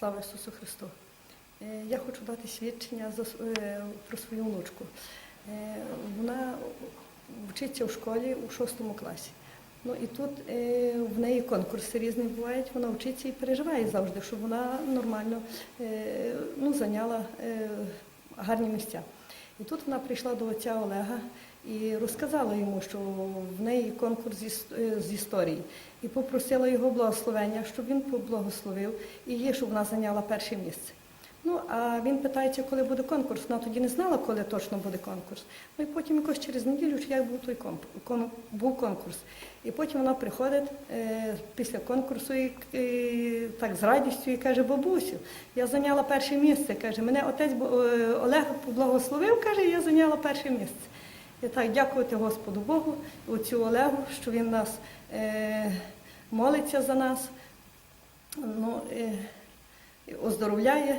Слава Ісусу Христу! Е, Я хочу дати свідчення е, про свою внучку. Е, Вона вчиться в школі у шостому класі. Ну і тут в неї конкурси різні бувають, вона вчиться і переживає завжди, щоб вона нормально ну, зайняла гарні місця. І тут вона прийшла до отця Олега і розказала йому, що в неї конкурс е, з історії, і попросила його благословення, щоб він поблагословив і її, щоб вона зайняла перше місце. Ну, а він питається, коли буде конкурс. Вона тоді не знала, коли точно буде конкурс. Ну і потім якось через неділю чи як був той комп- кон- був конкурс. І потім вона приходить е, після конкурсу і, і так з радістю і каже, бабусю, я зайняла перше місце. Каже, мене отець е, Олег поблагословив, каже, я зайняла перше місце. І так, дякувати Господу Богу, отцю Олегу, що він нас е, молиться за нас, ну, е, оздоровляє